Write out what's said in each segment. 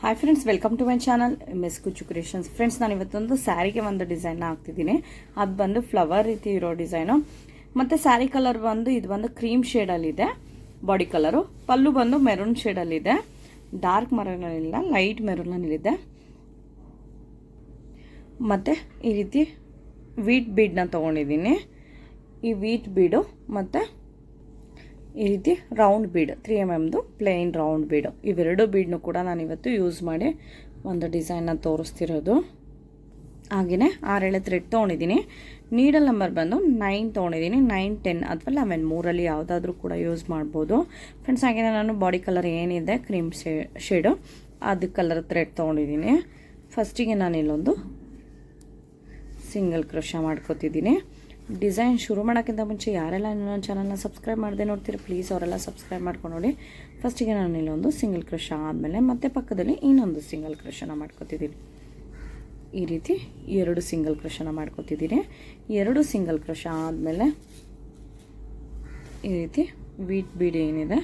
Hi friends welcome to my channel mess ಕುಚು creations friends ನಾನು ಇವತ್ತೊಂದು ಸ್ಯಾರಿಗೆ ಒಂದು ಡಿಸೈನ್ ಹಾಕ್ತಿದ್ದೀನಿ. ಅದು ಬಂದು ಫ್ಲವರ್ ರೀತಿ ಇರೋ ಡಿಸೈನು ಮತ್ತು ಸ್ಯಾರಿ ಕಲರ್ ಬಂದು, ಇದು ಬಂದು ಕ್ರೀಮ್ ಶೇಡಲ್ಲಿದೆ ಬಾಡಿ ಕಲರು ಪಲ್ಲು ಬಂದು ಮೆರೂನ್ ಶೇಡಲ್ಲಿದೆ ಡಾರ್ಕ್ ಮೆರೂನಲ್ಲಿಲ್ಲ ಲೈಟ್ ಮೆರೂನಲ್ಲಿದೆ ಮತ್ತು ಈ ರೀತಿ ವೀಟ್ ಬೀಡನ್ನ ತೊಗೊಂಡಿದ್ದೀನಿ. ಈ ವೀಟ್ ಬೀಡು ಮತ್ತು ಈ ರೀತಿ ರೌಂಡ್ ಬೀಡ್ ತ್ರೀ ಎಂ ಎಮ್ದು ಪ್ಲೇನ್ ರೌಂಡ್ ಬೀಡು ಇವೆರಡು ಬೀಡ್ನು ಕೂಡ ನಾನು ಇವತ್ತು ಯೂಸ್ ಮಾಡಿ ಒಂದು ಡಿಸೈನ್ನ ತೋರಿಸ್ತಿರೋದು. ಹಾಗೆಯೇ ಆರೇಳೆ ಥ್ರೆಡ್ ತೊಗೊಂಡಿದ್ದೀನಿ. ನೀಡಲ್ ನಂಬರ್ ಬಂದು ನೈನ್ ತೊಗೊಂಡಿದ್ದೀನಿ. ನೈನ್ ಟೆನ್ ಅಥವಾ ಲೆವೆನ್ ಮೂರಲ್ಲಿ ಯಾವುದಾದ್ರೂ ಕೂಡ ಯೂಸ್ ಮಾಡ್ಬೋದು. ಫ್ರೆಂಡ್ಸ್ ಹಾಗೆಯೇ ನಾನು ಬಾಡಿ ಕಲರ್ ಏನಿದೆ ಕ್ರೀಮ್ ಶೇ ಶೇಡು ಅದು ಕಲರ್ ಥ್ರೆಡ್ ತೊಗೊಂಡಿದ್ದೀನಿ. ಫಸ್ಟಿಗೆ ನಾನು ಇಲ್ಲೊಂದು ಸಿಂಗಲ್ ಕ್ರೋಶ ಮಾಡ್ಕೋತಿದ್ದೀನಿ. ಡಿಸೈನ್ ಶುರು ಮಾಡೋಕ್ಕಿಂತ ಮುಂಚೆ ಯಾರೆಲ್ಲ ನನ್ನ ಚಾನಲ್ನ ಸಬ್ಸ್ಕ್ರೈಬ್ ಮಾಡದೆ ನೋಡ್ತೀರಿ ಪ್ಲೀಸ್ ಅವರೆಲ್ಲ ಸಬ್ಸ್ಕ್ರೈಬ್ ಮಾಡ್ಕೊಂಡು ನೋಡಿ. ಫಸ್ಟಿಗೆ ನಾನು ಇಲ್ಲೊಂದು ಸಿಂಗಲ್ ಕ್ರಷ ಆದಮೇಲೆ ಮತ್ತೆ ಪಕ್ಕದಲ್ಲಿ ಇನ್ನೊಂದು ಸಿಂಗಲ್ ಕ್ರಷನ ಮಾಡ್ಕೊತಿದ್ದೀನಿ. ಈ ರೀತಿ ಎರಡು ಸಿಂಗಲ್ ಕ್ರಷನ ಮಾಡ್ಕೊತಿದ್ದೀನಿ. ಎರಡು ಸಿಂಗಲ್ ಕ್ರಷ ಆದಮೇಲೆ ಈ ರೀತಿ ವೀಟ್ ಬೀಡ್ ಏನಿದೆ,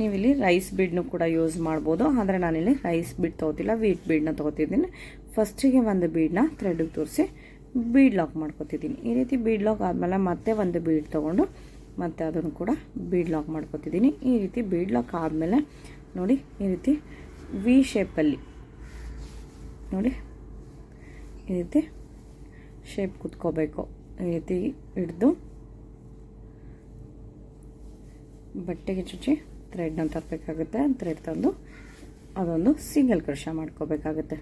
ನೀವಿಲ್ಲಿ ರೈಸ್ ಬೀಡ್ನು ಕೂಡ ಯೂಸ್ ಮಾಡ್ಬೋದು. ಆದರೆ ನಾನಿಲ್ಲಿ ರೈಸ್ ಬೀಡ್ ತೊಗೋತಿಲ್ಲ ವೀಟ್ ಬೀಡ್ನ ತೊಗೋತಿದ್ದೀನಿ. ಫಸ್ಟಿಗೆ ಒಂದು ಬೀಡನ್ನ ಥ್ರೆಡ್ಗೆ ತೋರಿಸಿ ಬೀಡ್ ಲಾಕ್ ಮಾಡ್ಕೊತಿದ್ದೀನಿ. ಈ ರೀತಿ ಬೀಡ್ ಲಾಕ್ ಆದಮೇಲೆ ಮತ್ತೆ ಒಂದು ಬೀಡ್ ತೊಗೊಂಡು ಮತ್ತೆ ಅದನ್ನು ಕೂಡ ಬೀಡ್ ಲಾಕ್ ಮಾಡ್ಕೊತಿದ್ದೀನಿ. ಈ ರೀತಿ ಬೀಡ್ ಲಾಕ್ ಆದಮೇಲೆ ನೋಡಿ, ಈ ರೀತಿ ವಿ ಶೇಪಲ್ಲಿ ನೋಡಿ, ಈ ರೀತಿ ಶೇಪ್ ಕುತ್ಕೋಬೇಕು. ಈ ರೀತಿ ಹಿಡ್ದು ಬಟ್ಟೆಗೆ ಚುಚ್ಚಿ ಥ್ರೆಡ್ನ ತರಬೇಕಾಗುತ್ತೆ. ಥ್ರೆಡ್ ತಂದು ಅದೊಂದು ಸಿಂಗಲ್ ಕ್ರಶ ಮಾಡ್ಕೋಬೇಕಾಗುತ್ತೆ.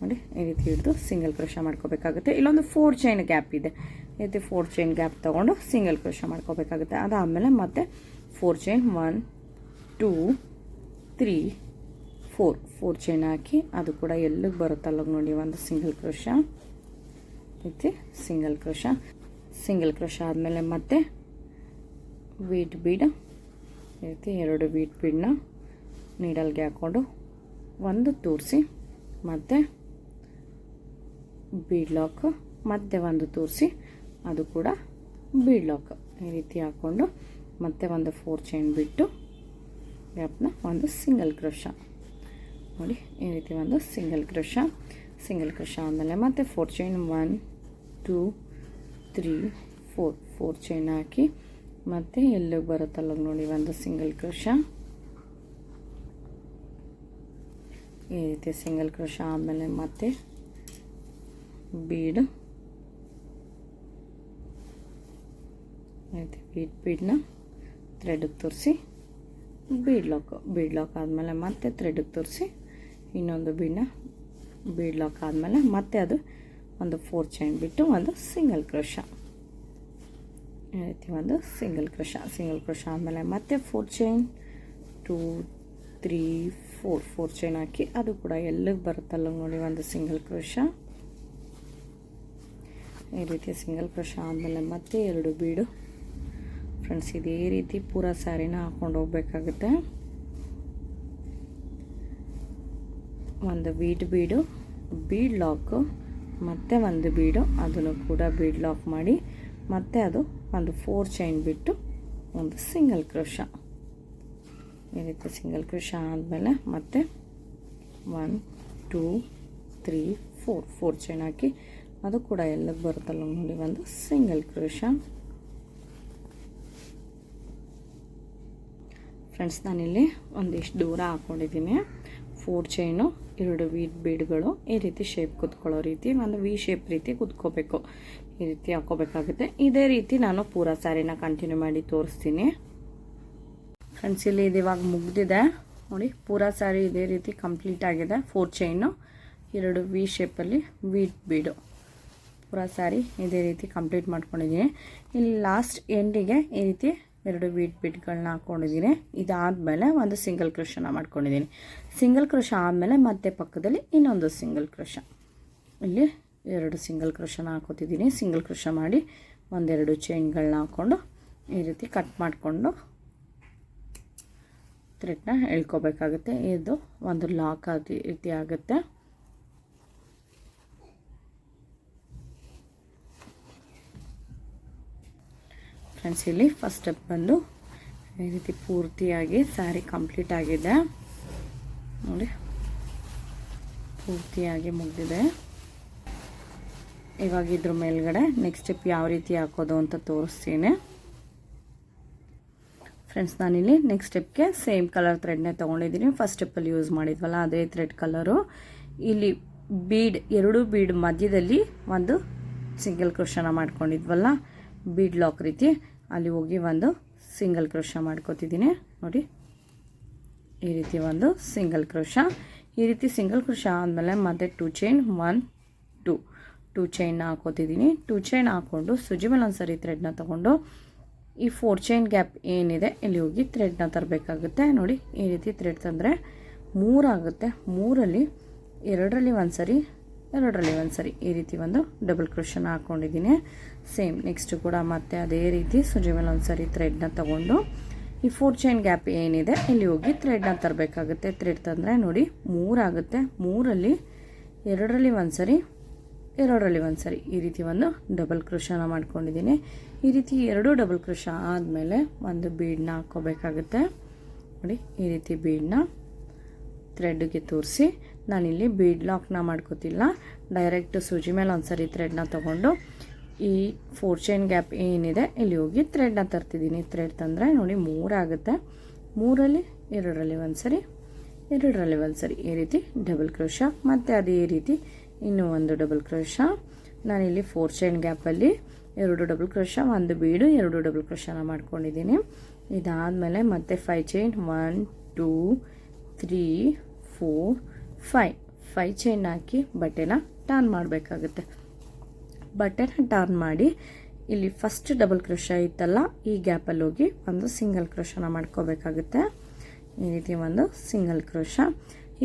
ನೋಡಿ, ಈ ರೀತಿ ಹಿಡಿದು ಸಿಂಗಲ್ ಕ್ರೋಶ ಮಾಡ್ಕೋಬೇಕಾಗುತ್ತೆ. ಇಲ್ಲೊಂದು ಫೋರ್ ಚೈನ್ ಗ್ಯಾಪ್ ಇದೆ. ಈ ರೀತಿ ಫೋರ್ ಚೈನ್ ಗ್ಯಾಪ್ ತೊಗೊಂಡು ಸಿಂಗಲ್ ಕ್ರೋಶ ಮಾಡ್ಕೋಬೇಕಾಗುತ್ತೆ. ಅದಾದಮೇಲೆ ಮತ್ತೆ four chain one two three four four chain ಹಾಕಿ ಅದು ಕೂಡ ಎಲ್ಲಿಗೆ ಬರುತ್ತಲ್ಲ ನೋಡಿ, ಒಂದು ಸಿಂಗಲ್ ಕ್ರೋಶ ಐತಿ ಸಿಂಗಲ್ ಕ್ರೋಶ ಸಿಂಗಲ್ ಕ್ರೋಶ ಆದಮೇಲೆ ಮತ್ತೆ ವೀಟ್ ಬೀಡ್ ಈ ರೀತಿ ಎರಡು ವೀಟ್ ಬೀಡನ್ನ ನೀಡಲ್ಗೆ ಹಾಕ್ಕೊಂಡು ಒಂದು ತೋರಿಸಿ. ಮತ್ತು ಬೀಡ್ ಲಾಕ್ ಮತ್ತೆ ಒಂದು ತೋರಿಸಿ, ಅದು ಕೂಡ ಬೀಡ್ ಲಾಕ್ ಈ ರೀತಿ ಹಾಕ್ಕೊಂಡು ಮತ್ತೆ ಒಂದು ಫೋರ್ ಚೈನ್ ಬಿಟ್ಟು ಗ್ಯಾಪ್ನ ಒಂದು ಸಿಂಗಲ್ ಕ್ರೋಶ ನೋಡಿ, ಈ ರೀತಿ ಒಂದು ಸಿಂಗಲ್ ಕ್ರೋಶ ಸಿಂಗಲ್ ಕ್ರೋಶ ಆದಮೇಲೆ ಮತ್ತೆ four chain one two three four four chain ಹಾಕಿ ಮತ್ತು ಎಲ್ಲಿಗೆ ಬರುತ್ತಲ್ಲ ನೋಡಿ, ಒಂದು ಸಿಂಗಲ್ ಕ್ರೋಶ ಈ ರೀತಿ ಸಿಂಗಲ್ ಕ್ರೋಶ ಆದಮೇಲೆ ಮತ್ತೆ ಬೀಡ್. ಆಯ್ತು, ಬೀಡ್, ಬೀಡ್ನ ಥ್ರೆಡ್ಗೆ ತೋರಿಸಿ. ಬೀಡ್ ಲಾಕ್ ಬೀಡ್ ಲಾಕ್ ಆದಮೇಲೆ ಮತ್ತೆ ಥ್ರೆಡ್ಗೆ ತೋರಿಸಿ. ಇನ್ನೊಂದು ಬೀಡನ್ನ ಬೀಡ್ ಲಾಕ್ ಆದಮೇಲೆ ಮತ್ತೆ ಅದು ಒಂದು ಫೋರ್ ಚೈನ್ ಬಿಟ್ಟು ಒಂದು ಸಿಂಗಲ್ ಕ್ರೋಶ ಈ ಒಂದು ಸಿಂಗಲ್ ಕ್ರೋಶ ಸಿಂಗಲ್ ಕ್ರೋಶ ಆದಮೇಲೆ ಮತ್ತೆ four chain two three four four chain ಹಾಕಿ ಅದು ಕೂಡ ಎಲ್ಲಿಗೆ ಬರುತ್ತಲ್ಲ ನೋಡಿ, ಒಂದು ಸಿಂಗಲ್ ಕ್ರೋಶ ಈ ರೀತಿ ಸಿಂಗಲ್ ಕ್ರೋಶ ಆದಮೇಲೆ ಮತ್ತೆ ಎರಡು ಬೀಡು. ಫ್ರೆಂಡ್ಸ್ ಇದೇ ರೀತಿ ಪೂರ ಸ್ಯಾರಿನ ಹಾಕ್ಕೊಂಡು ಹೋಗ್ಬೇಕಾಗುತ್ತೆ. ಒಂದು ಬೀಡ್ ಬೀಡು, ಬೀಡ್ ಲಾಕು, ಮತ್ತೆ ಒಂದು ಬೀಡು. ಅದನ್ನು ಕೂಡ ಬೀಡ್ ಲಾಕ್ ಮಾಡಿ, ಮತ್ತೆ ಅದು ಒಂದು ಫೋರ್ ಚೈನ್ ಬಿಟ್ಟು ಒಂದು ಸಿಂಗಲ್ ಕ್ರೋಶ ಈ ರೀತಿ ಸಿಂಗಲ್ ಕ್ರೋಶ ಆದಮೇಲೆ ಮತ್ತೆ one two three four four chain ಹಾಕಿ ಅದು ಕೂಡ ಎಲ್ಲಕ್ಕೆ ಬರುತ್ತಲ್ಲ ನೋಡಿ, ಒಂದು ಸಿಂಗಲ್ ಕ್ರೋಶ ಫ್ರೆಂಡ್ಸ್ ನಾನಿಲ್ಲಿ ಒಂದಿಷ್ಟು ದೂರ ಹಾಕ್ಕೊಂಡಿದ್ದೀನಿ ಫೋರ್ ಚೈನು ಎರಡು ವೀಟ್ ಬೀಡ್ಗಳು ಈ ರೀತಿ ಶೇಪ್ ಕುತ್ಕೊಳ್ಳೋ ರೀತಿ, ಒಂದು ವಿ ಶೇಪ್ ರೀತಿ ಕುತ್ಕೋಬೇಕು. ಈ ರೀತಿ ಹಾಕೋಬೇಕಾಗುತ್ತೆ ಇದೇ ರೀತಿ ನಾನು ಪೂರ ಸ್ಯಾರಿನ ಕಂಟಿನ್ಯೂ ಮಾಡಿ ತೋರಿಸ್ತೀನಿ. ಫ್ರೆಂಡ್ಸ್ ಇಲ್ಲಿ ಇದು ಮುಗ್ದಿದೆ. ನೋಡಿ, ಪೂರ ಸ್ಯಾರಿ ಇದೇ ರೀತಿ ಕಂಪ್ಲೀಟ್ ಆಗಿದೆ. ಫೋರ್ ಚೈನು ಎರಡು ವಿ ಶೇಪಲ್ಲಿ ವೀಟ್ ಬೀಡು ಪೂರ ಸ್ಯಾರಿ ಇದೇ ರೀತಿ ಕಂಪ್ಲೀಟ್ ಮಾಡ್ಕೊಂಡಿದ್ದೀನಿ. ಇಲ್ಲಿ ಲಾಸ್ಟ್ ಎಂಡಿಗೆ ಈ ರೀತಿ ಎರಡು ಬೀಟ್ ಬೀಟ್ಗಳನ್ನ ಹಾಕ್ಕೊಂಡಿದ್ದೀನಿ ಇದಾದಮೇಲೆ ಒಂದು ಸಿಂಗಲ್ ಕ್ರೋಶನ ಮಾಡ್ಕೊಂಡಿದ್ದೀನಿ. ಸಿಂಗಲ್ ಕ್ರೋಶ ಆದಮೇಲೆ ಮತ್ತೆ ಪಕ್ಕದಲ್ಲಿ ಇನ್ನೊಂದು ಸಿಂಗಲ್ ಕ್ರೋಶ. ಇಲ್ಲಿ ಎರಡು ಸಿಂಗಲ್ ಕ್ರೋಶನ ಹಾಕೋತಿದ್ದೀನಿ. ಸಿಂಗಲ್ ಕ್ರೋಶ ಮಾಡಿ ಒಂದೆರಡು ಚೈನ್ಗಳನ್ನ ಹಾಕ್ಕೊಂಡು ಈ ರೀತಿ ಕಟ್ ಮಾಡಿಕೊಂಡು ಥ್ರೆಡ್ನ ಎಳ್ಕೋಬೇಕಾಗುತ್ತೆ. ಇದು ಒಂದು ಲಾಕ್ ಆಗಿ ರೀತಿ ಆಗುತ್ತೆ. ಫ್ರೆಂಡ್ಸ್, ಇಲ್ಲಿ ಫಸ್ಟ್ ಸ್ಟೆಪ್ ಬಂದು ಈ ರೀತಿ ಪೂರ್ತಿಯಾಗಿ ಸ್ಯಾರಿ ಕಂಪ್ಲೀಟ್ ಆಗಿದೆ. ನೋಡಿ, ಪೂರ್ತಿಯಾಗಿ ಮುಗಿದಿದೆ. ಇವಾಗ ಇದ್ರ ಮೇಲ್ಗಡೆ ನೆಕ್ಸ್ಟ್ ಸ್ಟೆಪ್ ಯಾವ ರೀತಿ ಹಾಕೋದು ಅಂತ ತೋರಿಸ್ತೀನಿ. ಫ್ರೆಂಡ್ಸ್ ನಾನಿಲ್ಲಿ ನೆಕ್ಸ್ಟ್ ಸ್ಟೆಪ್ಗೆ ಸೇಮ್ ಕಲರ್ ಥ್ರೆಡ್ನೇ ತೊಗೊಂಡಿದ್ದೀನಿ. ಫಸ್ಟ್ ಸ್ಟೆಪ್ಪಲ್ಲಿ ಯೂಸ್ ಮಾಡಿದ್ವಲ್ಲ, ಅದೇ ಥ್ರೆಡ್ ಕಲರು ಇಲ್ಲಿ ಬೀಡ್ ಎರಡು ಬೀಡ್ ಮಧ್ಯದಲ್ಲಿ ಒಂದು ಸಿಂಗಲ್ ಕ್ರೋಶನ ಮಾಡ್ಕೊಂಡಿದ್ವಲ್ಲ ಬೀಡ್ ಲಾಕ್ ರೀತಿ. ಅಲ್ಲಿ ಹೋಗಿ ಒಂದು ಸಿಂಗಲ್ ಕ್ರೋಶ ಮಾಡ್ಕೋತಿದ್ದೀನಿ. ನೋಡಿ. ಈ ರೀತಿ ಒಂದು ಸಿಂಗಲ್ ಕ್ರೋಶ. ಈ ರೀತಿ ಸಿಂಗಲ್ ಕ್ರೋಶ ಆದಮೇಲೆ ಮತ್ತೆ two chain one two two ಚೈನ್ನ ಹಾಕೋತಿದ್ದೀನಿ. ಟೂ ಚೈನ್ ಹಾಕ್ಕೊಂಡು ಸುಜಿ ಮೇಲೆ ಒಂದು ಸರಿ ಥ್ರೆಡ್ನ ತೊಗೊಂಡು ಈ ಫೋರ್ ಚೈನ್ ಗ್ಯಾಪ್ ಏನಿದೆ ಇಲ್ಲಿ ಹೋಗಿ ಥ್ರೆಡ್ನ ತರಬೇಕಾಗುತ್ತೆ. ನೋಡಿ, ಈ ರೀತಿ ಥ್ರೆಡ್ ತಂದರೆ ಮೂರಾಗುತ್ತೆ ಮೂರಲ್ಲಿ, ಎರಡರಲ್ಲಿ ಒಂದು ಸರಿ ಎರಡರಲ್ಲಿ ಒಂದು ಸರಿ ಈ ರೀತಿ ಒಂದು ಡಬಲ್ ಕ್ರೋಷನ್ ಹಾಕ್ಕೊಂಡಿದ್ದೀನಿ ಸೇಮ್ ನೆಕ್ಸ್ಟ್ ಕೂಡ ಮತ್ತೆ ಅದೇ ರೀತಿ ಸುಜಿ ಮೇಲೆ ಒಂದು ಸರಿ ಥ್ರೆಡ್ನ ತೊಗೊಂಡು ಈ ಫೋರ್ ಚೈನ್ ಗ್ಯಾಪ್ ಏನಿದೆ, ಇಲ್ಲಿ ಹೋಗಿ ಥ್ರೆಡ್ನ ತರಬೇಕಾಗುತ್ತೆ. ಥ್ರೆಡ್ ತಂದರೆ ನೋಡಿ ಮೂರಾಗುತ್ತೆ ಮೂರಲ್ಲಿ ಎರಡರಲ್ಲಿ ಒಂದು ಸರಿ ಎರಡರಲ್ಲಿ ಒಂದು ಸರಿ ಈ ರೀತಿ ಒಂದು ಡಬಲ್ ಕ್ರೋಷನ ಮಾಡ್ಕೊಂಡಿದ್ದೀನಿ. ಈ ರೀತಿ ಎರಡು ಡಬಲ್ ಕ್ರೋಶ ಆದಮೇಲೆ ಒಂದು ಬೀಡನ್ನ ಹಾಕ್ಕೋಬೇಕಾಗುತ್ತೆ. ನೋಡಿ ಈ ರೀತಿ ಬೀಡನ್ನ ಥ್ರೆಡ್ಗೆ ತೋರಿಸಿ ನಾನಿಲ್ಲಿ ಬೀಡ್ ಲಾಕ್ನ ಮಾಡ್ಕೋತಿಲ್ಲ. ಡೈರೆಕ್ಟ್ ಸೂಜಿ ಮೇಲೆ ಒಂದು ಸರಿ ಥ್ರೆಡ್ನ ತೊಗೊಂಡು ಈ ಫೋರ್ ಚೈನ್ ಗ್ಯಾಪ್ ಏನಿದೆ, ಇಲ್ಲಿ ಹೋಗಿ ಥ್ರೆಡ್ನ ತರ್ತಿದ್ದೀನಿ. ಥ್ರೆಡ್ ತಂದರೆ ನೋಡಿ ಮೂರಾಗುತ್ತೆ ಮೂರಲ್ಲಿ, ಎರಡರಲ್ಲಿ ಒಂದು ಸರಿ ಎರಡರಲ್ಲಿ ಒಂದು ಸರಿ ಈ ರೀತಿ ಡಬಲ್ ಕ್ರೋಶ ಮತ್ತು ಅದೇ ರೀತಿ ಇನ್ನೂ ಒಂದು ಡಬಲ್ ಕ್ರೋಶ ನಾನಿಲ್ಲಿ ಫೋರ್ ಚೈನ್ ಗ್ಯಾಪಲ್ಲಿ ಎರಡು ಡಬಲ್ ಕ್ರೋಶ ಒಂದು ಬೀಡು ಎರಡು ಡಬಲ್ ಕ್ರೋಶನ ಮಾಡ್ಕೊಂಡಿದ್ದೀನಿ. ಇದಾದಮೇಲೆ ಮತ್ತೆ five chain one two three four five five chain ಹಾಕಿ ಬಟ್ಟೆನ ಟರ್ನ್ ಮಾಡಬೇಕಾಗುತ್ತೆ. ಬಟ್ಟೆನ ಟರ್ನ್ ಮಾಡಿ, ಇಲ್ಲಿ ಫಸ್ಟ್ ಡಬಲ್ ಕ್ರೋಶ ಇತ್ತಲ್ಲ ಈ ಗ್ಯಾಪಲ್ಲಿ ಹೋಗಿ ಒಂದು ಸಿಂಗಲ್ ಕ್ರೋಶನ ಮಾಡ್ಕೋಬೇಕಾಗುತ್ತೆ. ಈ ರೀತಿ ಒಂದು ಸಿಂಗಲ್ ಕ್ರೋಶ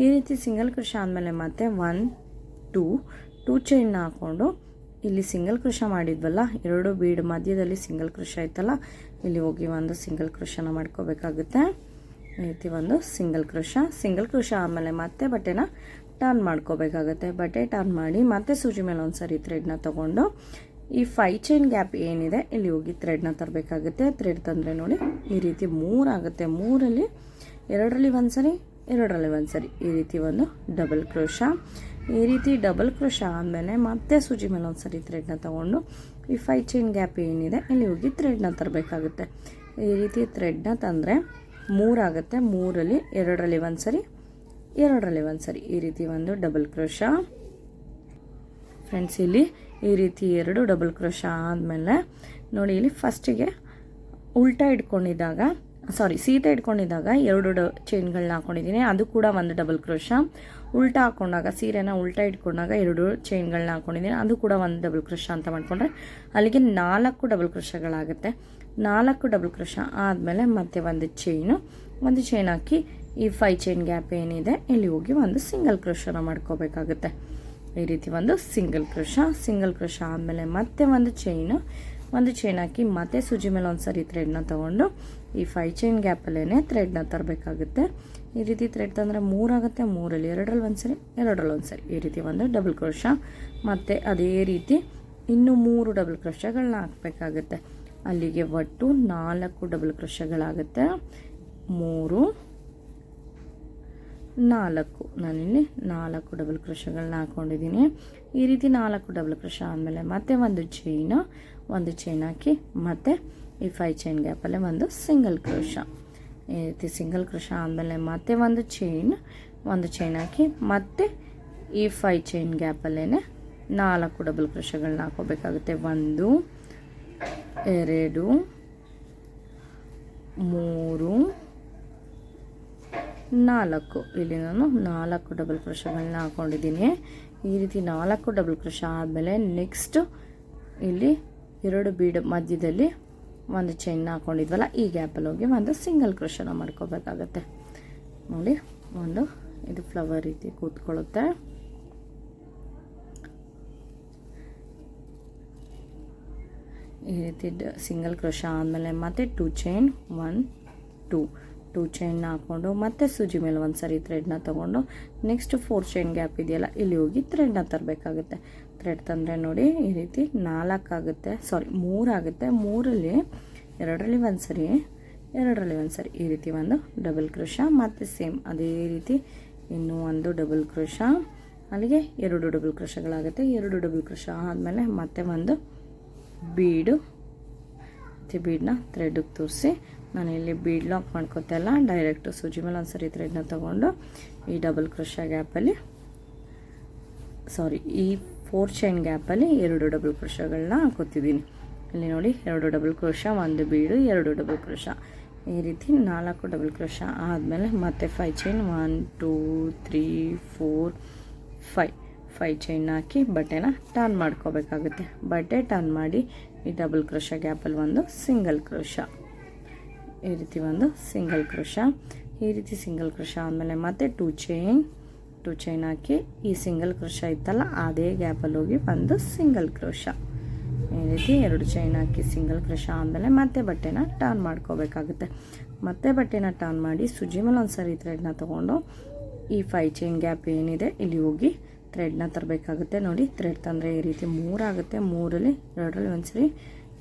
ಈ ರೀತಿ ಸಿಂಗಲ್ ಕ್ರೋಶ ಆದಮೇಲೆ ಮತ್ತೆ ಒನ್ ಟೂ ಟೂ ಚೈನ್ನ ಹಾಕ್ಕೊಂಡು ಇಲ್ಲಿ ಸಿಂಗಲ್ ಕ್ರೋಶ ಮಾಡಿದ್ವಲ್ಲ, ಎರಡು ಬೀಡ್ ಮಧ್ಯದಲ್ಲಿ ಸಿಂಗಲ್ ಕ್ರೋಶ ಇತ್ತಲ್ಲ ಇಲ್ಲಿ ಹೋಗಿ ಒಂದು ಸಿಂಗಲ್ ಕ್ರೋಶನ ಮಾಡ್ಕೋಬೇಕಾಗುತ್ತೆ. ಈ ರೀತಿ ಒಂದು ಸಿಂಗಲ್ ಕ್ರೋಶ ಸಿಂಗಲ್ ಕ್ರೋಶ ಆಮೇಲೆ ಮತ್ತೆ ಬಟ್ಟೆನ ಟರ್ನ್ ಮಾಡ್ಕೋಬೇಕಾಗತ್ತೆ. ಬಟ್ಟೆ ಟರ್ನ್ ಮಾಡಿ ಮತ್ತೆ ಸೂಜಿ ಮೇಲೆ ಒಂದು ಸರಿ ಥ್ರೆಡ್ನ ತೊಗೊಂಡು ಈ ಫೈ ಚೈನ್ ಗ್ಯಾಪ್ ಏನಿದೆ, ಇಲ್ಲಿ ಹೋಗಿ ಥ್ರೆಡ್ನ ತರಬೇಕಾಗುತ್ತೆ. ಥ್ರೆಡ್ ತಂದರೆ ನೋಡಿ ಈ ರೀತಿ ಮೂರಾಗುತ್ತೆ ಮೂರಲ್ಲಿ ಎರಡರಲ್ಲಿ ಒಂದು ಸರಿ ಎರಡರಲ್ಲಿ ಒಂದು ಸರಿ ಈ ರೀತಿ ಒಂದು ಡಬಲ್ ಕ್ರೋಶ ಈ ರೀತಿ ಡಬಲ್ ಕ್ರೋಶ ಆದಮೇಲೆ ಮತ್ತೆ ಸೂಜಿ ಮೇಲೆ ಒಂದ್ಸರಿ ಥ್ರೆಡ್ನ ತೊಗೊಂಡು ಈ ಫೈ ಚೈನ್ ಗ್ಯಾಪ್ ಏನಿದೆ, ಇಲ್ಲಿ ಹೋಗಿ ಥ್ರೆಡ್ನ ತರಬೇಕಾಗುತ್ತೆ. ಈ ರೀತಿ ಥ್ರೆಡ್ನ ತಂದರೆ ಮೂರಾಗುತ್ತೆ. ಮೂರಲ್ಲಿ ಎರಡರಲ್ಲಿ ಒಂದು ಸರಿ ಎರಡರಲ್ಲಿ ಒಂದು ಸರಿ ಈ ರೀತಿ ಒಂದು ಡಬಲ್ ಕ್ರೋಶ ಫ್ರೆಂಡ್ಸ್ ಇಲ್ಲಿ ಈ ರೀತಿ ಎರಡು ಡಬಲ್ ಕ್ರೋಶ ಆದಮೇಲೆ ನೋಡಿ, ಇಲ್ಲಿ ಫಸ್ಟಿಗೆ ಉಲ್ಟಾ ಇಟ್ಕೊಂಡಿದ್ದಾಗ ಸಾರಿ ಸೀತೆ ಇಟ್ಕೊಂಡಿದ್ದಾಗ ಎರಡು ಡ ಚೈನ್ಗಳನ್ನ ಹಾಕೊಂಡಿದ್ದೀನಿ. ಅದು ಕೂಡ ಒಂದು ಡಬಲ್ ಕ್ರೋಶ ಉಲ್ಟಾ ಹಾಕೊಂಡಾಗ, ಸೀರೆನ ಉಲ್ಟಾ ಇಟ್ಕೊಂಡಾಗ ಎರಡು ಚೈನ್ಗಳನ್ನ ಹಾಕೊಂಡಿದ್ದೀನಿ. ಅದು ಕೂಡ ಒಂದು ಡಬಲ್ ಕ್ರೋಶ ಅಂತ ಮಾಡಿಕೊಂಡ್ರೆ, ಅಲ್ಲಿಗೆ ನಾಲ್ಕು ಡಬಲ್ ಕ್ರೋಶಗಳಾಗುತ್ತೆ ನಾಲ್ಕು ಡಬಲ್ ಕ್ರೋಶ ಆದಮೇಲೆ ಮತ್ತೆ ಒಂದು ಚೈನು ಒಂದು ಚೈನ್ ಹಾಕಿ ಈ ಫೈ ಚೈನ್ ಗ್ಯಾಪ್ ಏನಿದೆ, ಇಲ್ಲಿ ಹೋಗಿ ಒಂದು ಸಿಂಗಲ್ ಕ್ರೋಶನ ಮಾಡ್ಕೋಬೇಕಾಗುತ್ತೆ. ಈ ರೀತಿ ಒಂದು ಸಿಂಗಲ್ ಕ್ರೋಶ ಸಿಂಗಲ್ ಕ್ರೋಶ ಆದಮೇಲೆ ಮತ್ತೆ ಒಂದು ಚೈನು ಒಂದು ಚೈನ್ ಹಾಕಿ ಮತ್ತೆ ಸೂಜಿ ಮೇಲೆ ಒಂದು ಸರಿ ಥ್ರೆಡ್ನ ತೊಗೊಂಡು ಈ ಫೈ ಚೈನ್ ಗ್ಯಾಪಲ್ಲೇ ಥ್ರೆಡ್ನ ತರಬೇಕಾಗುತ್ತೆ. ಈ ರೀತಿ ಥ್ರೆಡ್ ತಂದರೆ ಮೂರಾಗುತ್ತೆ ಮೂರಲ್ಲಿ ಎರಡರಲ್ಲಿ ಒಂದು ಸರಿ, ಎರಡರಲ್ಲಿ ಒಂದು ಸರಿ. ಈ ರೀತಿ ಒಂದು ಡಬಲ್ ಕ್ರೋಶ ಮತ್ತು ಅದೇ ರೀತಿ ಇನ್ನೂ ಮೂರು ಡಬಲ್ ಕ್ರೋಶಗಳನ್ನ ಹಾಕಬೇಕಾಗುತ್ತೆ. ಅಲ್ಲಿಗೆ ಒಟ್ಟು ನಾಲ್ಕು ಡಬಲ್ ಕ್ರೋಶಗಳಾಗುತ್ತೆ ಮೂರು, ನಾಲ್ಕು. ನಾನಿಲ್ಲಿ ನಾಲ್ಕು ಡಬಲ್ ಕ್ರೋಶಗಳನ್ನ ಹಾಕ್ಕೊಂಡಿದ್ದೀನಿ ಈ ರೀತಿ ನಾಲ್ಕು ಡಬಲ್ ಕ್ರೋಶ ಆದಮೇಲೆ ಮತ್ತೆ ಒಂದು ಚೈನ್ ಒಂದು ಚೈನ್ ಹಾಕಿ ಮತ್ತು ಈ ಫೈ ಚೈನ್ ಗ್ಯಾಪಲ್ಲೇ ಒಂದು ಸಿಂಗಲ್ ಕ್ರೋಶ ಈ ರೀತಿ ಸಿಂಗಲ್ ಕ್ರೋಶ ಆದಮೇಲೆ ಮತ್ತೆ ಒಂದು ಚೈನ್ ಒಂದು ಚೈನ್ ಹಾಕಿ ಮತ್ತೆ ಈ ಫೈ ಚೈನ್ ಗ್ಯಾಪಲ್ಲೇ ನಾಲ್ಕು ಡಬಲ್ ಕ್ರೋಶಗಳನ್ನ ಹಾಕೋಬೇಕಾಗುತ್ತೆ. ಒಂದು ಎರಡು, ಮೂರು, ನಾಲ್ಕು. ಇಲ್ಲಿ ನಾನು ನಾಲ್ಕು ಡಬಲ್ ಕ್ರೋಶಗಳನ್ನ ಹಾಕೊಂಡಿದ್ದೀನಿ. ಈ ರೀತಿ ನಾಲ್ಕು ಡಬಲ್ ಕ್ರೋಶ ಆದಮೇಲೆ ನೆಕ್ಸ್ಟ್ ಇಲ್ಲಿ ಎರಡು ಬೀಡ್ ಮಧ್ಯದಲ್ಲಿ ಒಂದು ಚೈನ್ ಹಾಕೊಂಡಿದ್ವಲ್ಲ, ಈ ಗ್ಯಾಪಲ್ಲಿ ಹೋಗಿ ಒಂದು ಸಿಂಗಲ್ ಕ್ರೋಶನ ಮಾಡ್ಕೋಬೇಕಾಗತ್ತೆ. ನೋಡಿ, ಒಂದು ಇದು ಫ್ಲವರ್ ರೀತಿ ಕೂತ್ಕೊಳ್ಳುತ್ತೆ. ಈ ರೀತಿ ಸಿಂಗಲ್ ಕ್ರೋಶ ಆದಮೇಲೆ ಮತ್ತೆ two chain one two two ಚೈನ್ನ ಹಾಕ್ಕೊಂಡು ಮತ್ತೆ ಸೂಜಿ ಮೇಲೆ ಒಂದು ಸರಿ ಥ್ರೆಡ್ನ ತೊಗೊಂಡು ನೆಕ್ಸ್ಟ್ ಫೋರ್ ಚೈನ್ ಗ್ಯಾಪ್ ಇದೆಯಲ್ಲ, ಇಲ್ಲಿ ಹೋಗಿ ಥ್ರೆಡ್ನ ತರಬೇಕಾಗುತ್ತೆ. ಥ್ರೆಡ್ ತಂದರೆ ನೋಡಿ ಈ ರೀತಿ ನಾಲ್ಕಾಗುತ್ತೆ ಸಾರಿ ಮೂರಾಗುತ್ತೆ ಮೂರಲ್ಲಿ ಎರಡರಲ್ಲಿ ಒಂದು ಸರಿ, ಎರಡರಲ್ಲಿ ಒಂದು ಸರಿ ಈ ರೀತಿ ಒಂದು ಡಬಲ್ ಕ್ರೋಶ ಮತ್ತು ಸೇಮ್ ಅದೇ ರೀತಿ ಇನ್ನೂ ಒಂದು ಡಬಲ್ ಕ್ರೋಶ ಅಲ್ಲಿಗೆ ಎರಡು ಡಬಲ್ ಕ್ರೋಶಗಳಾಗುತ್ತೆ ಎರಡು ಡಬಲ್ ಕ್ರೋಶ ಆದಮೇಲೆ ಮತ್ತೆ ಒಂದು ಬೀಡು. ಮತ್ತು ಬೀಡನ್ನ ಥ್ರೆಡ್ಗೆ ತೋರಿಸಿ. ನಾನು ಇಲ್ಲಿ ಬೀಡ್ ಲಾಕ್ ಮಾಡ್ಕೋತಲ್ಲ ಡೈರೆಕ್ಟ್ ಸೂಜಿ ಮೇಲೆ ಒಂದು ಸರಿ ಥ್ರೆಡ್ನ ತೊಗೊಂಡು ಈ ಡಬಲ್ ಕ್ರೋಶ ಗ್ಯಾಪಲ್ಲಿ ಸಾರಿ ಈ ಫೋರ್ ಚೈನ್ ಗ್ಯಾಪಲ್ಲಿ ಎರಡು ಡಬಲ್ ಕ್ರೋಶಗಳನ್ನ ಹಾಕೋತಿದ್ದೀನಿ. ಇಲ್ಲಿ ನೋಡಿ, ಎರಡು ಡಬಲ್ ಕ್ರೋಶ ಒಂದು ಬೀಡು, ಎರಡು ಡಬಲ್ ಕ್ರೋಶ ಈ ರೀತಿ ನಾಲ್ಕು ಡಬಲ್ ಕ್ರೋಶ ಆದಮೇಲೆ ಮತ್ತೆ five chain one two three four five five chain ಹಾಕಿ ಬಟ್ಟೆನ ಟರ್ನ್ ಮಾಡ್ಕೋಬೇಕಾಗುತ್ತೆ. ಬಟ್ಟೆ ಟರ್ನ್ ಮಾಡಿ ಈ ಡಬಲ್ ಕ್ರೋಶ ಗ್ಯಾಪಲ್ಲಿ ಒಂದು ಸಿಂಗಲ್ ಕ್ರೋಶ ಈ ರೀತಿ ಒಂದು ಸಿಂಗಲ್ ಕ್ರೋಶ ಈ ರೀತಿ ಸಿಂಗಲ್ ಕ್ರೋಶ ಆದಮೇಲೆ ಮತ್ತೆ ಟೂ ಚೈನ್ ಟೂ ಚೈನ್ ಹಾಕಿ ಈ ಸಿಂಗಲ್ ಕ್ರೋಶ ಇತ್ತಲ್ಲ, ಅದೇ ಗ್ಯಾಪಲ್ಲಿ ಹೋಗಿ ಒಂದು ಸಿಂಗಲ್ ಕ್ರೋಶ ಈ ರೀತಿ ಎರಡು ಚೈನ್ ಹಾಕಿ ಸಿಂಗಲ್ ಕ್ರೋಶ ಆದಮೇಲೆ ಮತ್ತೆ ಬಟ್ಟೆನ ಟರ್ನ್ ಮಾಡ್ಕೋಬೇಕಾಗುತ್ತೆ. ಮತ್ತೆ ಬಟ್ಟೆನ ಟರ್ನ್ ಮಾಡಿ ಸುಜಿ ಮೇಲೆ ಒಂದು ಸರಿ ಥ್ರೆಡ್ನ ತೊಗೊಂಡು ಈ ಫೈ ಚೈನ್ ಗ್ಯಾಪ್ ಏನಿದೆ, ಇಲ್ಲಿ ಹೋಗಿ ಥ್ರೆಡ್ನ ತರಬೇಕಾಗುತ್ತೆ. ನೋಡಿ ಥ್ರೆಡ್ ತಂದರೆ ಈ ರೀತಿ ಮೂರಾಗುತ್ತೆ. ಮೂರಲ್ಲಿ, ಎರಡರಲ್ಲಿ ಒಂದು ಸರಿ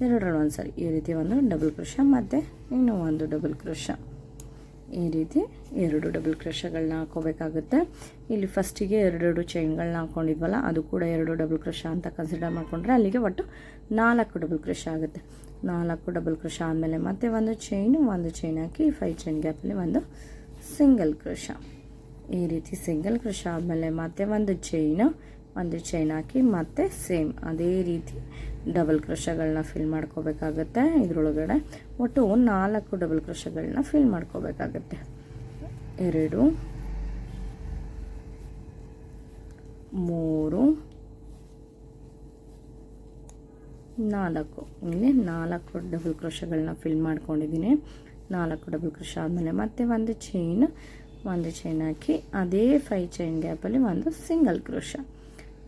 ಎರಡರಲ್ಲಿ ಒಂದು ಸರಿ ಈ ರೀತಿ ಒಂದು ಡಬಲ್ ಕ್ರೋಶ ಮತ್ತು ಇನ್ನೂ ಒಂದು ಡಬಲ್ ಕ್ರೋಶ ಈ ರೀತಿ ಎರಡು ಡಬಲ್ ಕ್ರೋಶಗಳನ್ನ ಹಾಕೋಬೇಕಾಗುತ್ತೆ. ಇಲ್ಲಿ ಫಸ್ಟಿಗೆ ಎರಡೆರಡು ಚೈನ್ಗಳನ್ನ ಹಾಕ್ಕೊಂಡಿದ್ವಲ್ಲ ಅದು ಕೂಡ ಎರಡು ಡಬಲ್ ಕ್ರೋಶ ಅಂತ ಕನ್ಸಿಡರ್ ಮಾಡಿಕೊಂಡ್ರೆ ಅಲ್ಲಿಗೆ ಒಟ್ಟು ನಾಲ್ಕು ಡಬಲ್ ಕ್ರೋಶ ಆಗುತ್ತೆ. ನಾಲ್ಕು ಡಬಲ್ ಕ್ರೋಶ ಆದಮೇಲೆ ಮತ್ತೆ ಒಂದು ಚೈನು ಒಂದು ಚೈನ್ ಹಾಕಿ ಫೈವ್ ಚೈನ್ ಗ್ಯಾಪಲ್ಲಿ ಒಂದು ಸಿಂಗಲ್ ಕ್ರೋಶ ಈ ರೀತಿ ಸಿಂಗಲ್ ಕ್ರೋಶ ಆದಮೇಲೆ ಮತ್ತೆ ಒಂದು ಚೈನು ಒಂದು ಚೈನ್ ಹಾಕಿ ಮತ್ತೆ ಸೇಮ್ ಅದೇ ರೀತಿ ಡಬಲ್ ಕ್ರೋಶಗಳನ್ನ ಫಿಲ್ ಮಾಡ್ಕೋಬೇಕಾಗತ್ತೆ. ಇದರೊಳಗಡೆ ಒಟ್ಟು ನಾಲ್ಕು ಡಬಲ್ ಕ್ರೋಶಗಳನ್ನ ಫಿಲ್ ಮಾಡ್ಕೋಬೇಕಾಗತ್ತೆ. ಎರಡು, ಮೂರು, ನಾಲ್ಕು. ಇಲ್ಲಿ ನಾಲ್ಕು ಡಬಲ್ ಕ್ರೋಶಗಳನ್ನ ಫಿಲ್ ಮಾಡ್ಕೊಂಡಿದ್ದೀನಿ. ನಾಲ್ಕು ಡಬಲ್ ಕ್ರೋಶ ಆದಮೇಲೆ ಮತ್ತೆ ಒಂದು ಚೈನ್ ಒಂದು ಚೈನ್ ಹಾಕಿ, ಅದೇ ಫೈ ಚೈನ್ ಗ್ಯಾಪಲ್ಲಿ ಒಂದು ಸಿಂಗಲ್ ಕ್ರೋಶ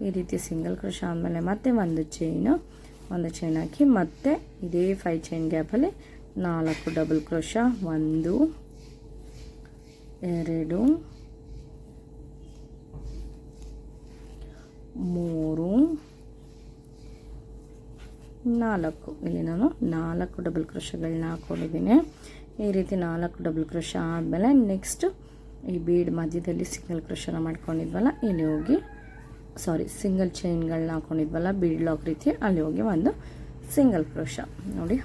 ಈ ರೀತಿ ಸಿಂಗಲ್ ಕ್ರೋಶ ಆದಮೇಲೆ ಮತ್ತೆ ಒಂದು ಚೈನು ಒಂದು ಚೈನ್ ಹಾಕಿ ಮತ್ತೆ ಇದೇ ಫೈ ಚೈನ್ ಗ್ಯಾಪಲ್ಲಿ ನಾಲ್ಕು ಡಬಲ್ ಕ್ರೋಶ ಒಂದು, ಎರಡು, ಮೂರು, ನಾಲ್ಕು. ಇಲ್ಲಿ ನಾನು ನಾಲ್ಕು ಡಬಲ್ ಕ್ರೋಶಗಳನ್ನ ಹಾಕೊಂಡಿದ್ದೀನಿ. ಈ ರೀತಿ ನಾಲ್ಕು ಡಬಲ್ ಕ್ರೋಶ ಆದಮೇಲೆ ನೆಕ್ಸ್ಟ್ ಈ ಬೀಡ್ ಮಧ್ಯದಲ್ಲಿ ಸಿಂಗಲ್ ಕ್ರೋಶನ ಮಾಡ್ಕೊಂಡಿದ್ವಲ್ಲ, ಇಲ್ಲಿ ಹೋಗಿ ಸಾರಿ ಸಿಂಗಲ್ ಚೈನ್ಗಳನ್ನ ಹಾಕೊಂಡಿದ್ವಲ್ಲ, ಬೀಡ್ ಲಾಕ್ ರೀತಿ, ಅಲ್ಲಿ ಹೋಗಿ ಒಂದು ಸಿಂಗಲ್ ಕ್ರೋಶ ನೋಡಿ.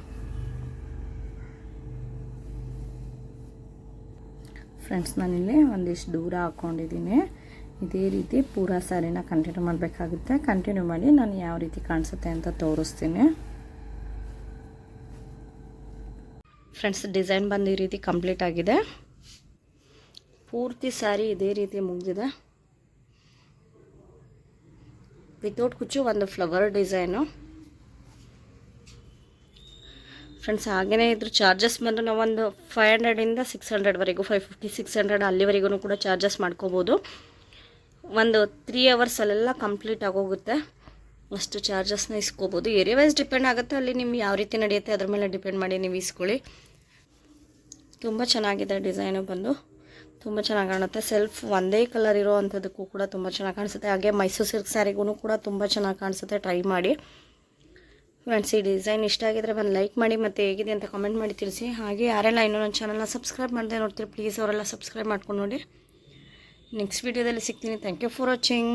ಫ್ರೆಂಡ್ಸ್ ನಾನಿಲ್ಲಿ ಒಂದಿಷ್ಟು ದೂರ ಹಾಕ್ಕೊಂಡಿದ್ದೀನಿ ಇದೇ ರೀತಿ ಪೂರಾ ಸ್ಯಾರಿನ ಕಂಟಿನ್ಯೂ ಮಾಡಬೇಕಾಗುತ್ತೆ. ಕಂಟಿನ್ಯೂ ಮಾಡಿ ನಾನು ಯಾವ ರೀತಿ ಕಾಣಿಸುತ್ತೆ ಅಂತ ತೋರಿಸ್ತೀನಿ. ಫ್ರೆಂಡ್ಸ್ ಡಿಸೈನ್ ಬಂದು ಈ ರೀತಿ ಕಂಪ್ಲೀಟ್ ಆಗಿದೆ. ಪೂರ್ತಿ ಸ್ಯಾರಿ ಇದೇ ರೀತಿ ಮುಗಿದಿದೆ. ವಿತೌಟ್ ಕುಚ್ಚು ಒಂದು ಫ್ಲವರ್ ಡಿಸೈನು ಫ್ರೆಂಡ್ಸ್ ಹಾಗೆಯೇ ಇದ್ರ ಚಾರ್ಜಸ್ ಬಂದು ನಾವೊಂದು ಫೈವ್ ಹಂಡ್ರೆಡಿಂದ ಸಿಕ್ಸ್ ಹಂಡ್ರೆಡ್ವರೆಗೂ ಫೈವ್ ಫಿಫ್ಟಿ ಸಿಕ್ಸ್ ಹಂಡ್ರೆಡ್ ಅಲ್ಲಿವರೆಗೂ ಕೂಡ ಚಾರ್ಜಸ್ ಮಾಡ್ಕೋಬೋದು. ಒಂದು ತ್ರೀ ಅವರ್ಸಲ್ಲೆಲ್ಲ ಕಂಪ್ಲೀಟ್ ಆಗೋಗುತ್ತೆ. ಅಷ್ಟು ಚಾರ್ಜಸ್ನ ಇಸ್ಕೋಬೋದು. ಏರಿಯಾ ವೈಸ್ ಡಿಪೆಂಡ್ ಆಗುತ್ತೆ ಅಲ್ಲಿ ನಿಮ್ಗೆ ಯಾವ ರೀತಿ ನಡೆಯುತ್ತೆ, ಅದ್ರ ಮೇಲೆ ಡಿಪೆಂಡ್ ಮಾಡಿ ನೀವು ಇಸ್ಕೊಳ್ಳಿ. ತುಂಬ ಚೆನ್ನಾಗಿದೆ ಡಿಸೈನು ಬಂದು. ತುಂಬ ಚೆನ್ನಾಗಿ ಕಾಣುತ್ತೆ. ಸೆಲ್ಫ್ ಒಂದೇ ಕಲರ್ ಇರೋ ಅಂಥದ್ದಕ್ಕೂ ಕೂಡ ತುಂಬ ಚೆನ್ನಾಗಿ ಕಾಣಿಸುತ್ತೆ. ಹಾಗೆ ಮೈಸೂರು ಸಿಲ್ಕ್ ಸ್ಯಾರಿಗೂ ಕೂಡ ತುಂಬ ಚೆನ್ನಾಗಿ ಕಾಣಿಸುತ್ತೆ. ಟ್ರೈ ಮಾಡಿ. ಫ್ರೆಂಡ್ಸ್ ಈ ಡಿಸೈನ್ ಇಷ್ಟ ಆಗಿದ್ರೆ ಒಂದು ಲೈಕ್ ಮಾಡಿ ಮತ್ತು ಹೇಗಿದೆ ಅಂತ ಕಮೆಂಟ್ ಮಾಡಿ ತಿಳಿಸಿ. ಹಾಗೆ ಯಾರೆಲ್ಲ ಇನ್ನೂ ನನ್ನ ಚಾನಲ್ನ ಸಬ್ಸ್ಕ್ರೈಬ್ ಮಾಡದೆ ನೋಡ್ತೀರಿ ಪ್ಲೀಸ್ ಅವರೆಲ್ಲ ಸಬ್ಸ್ಕ್ರೈಬ್ ಮಾಡ್ಕೊಂಡು ನೋಡಿ. ನೆಕ್ಸ್ಟ್ ವೀಡಿಯೋದಲ್ಲಿ ಸಿಗ್ತೀನಿ. Thank you for watching